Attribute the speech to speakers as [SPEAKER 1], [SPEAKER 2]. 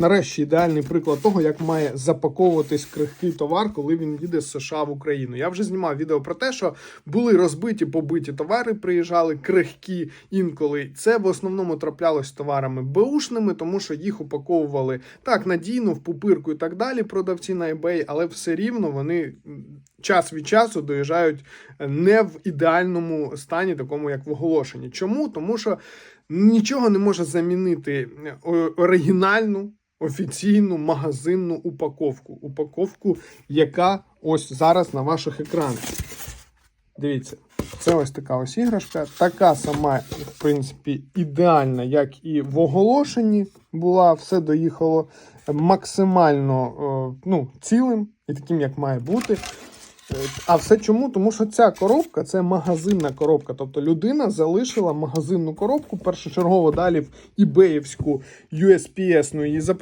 [SPEAKER 1] нарешті ідеальний приклад того, як має запаковуватись крихкий товар, коли він їде з США в Україну. Я вже знімав відео про те, що були розбиті, побиті товари, приїжджали крихкі інколи. Це в основному траплялось з товарами беушними, тому що їх упаковували так надійно, в пупирку і так далі. Продавці на eBay, але все рівно вони час від часу доїжджають не в ідеальному стані, такому як в оголошенні. Чому? Тому що нічого не може замінити е, оригінальну. Офіційну магазинну упаковку. Упаковку, яка ось зараз на ваших екранах. Дивіться, це ось така ось іграшка. Така сама, в принципі, ідеальна, як і в оголошенні була. Все доїхало максимально е, ну, цілим і таким, як має бути. А все чому? Тому що ця коробка це магазинна коробка. Тобто людина залишила магазинну коробку першочергово далі в ібеївську USPS, ну її запакувала.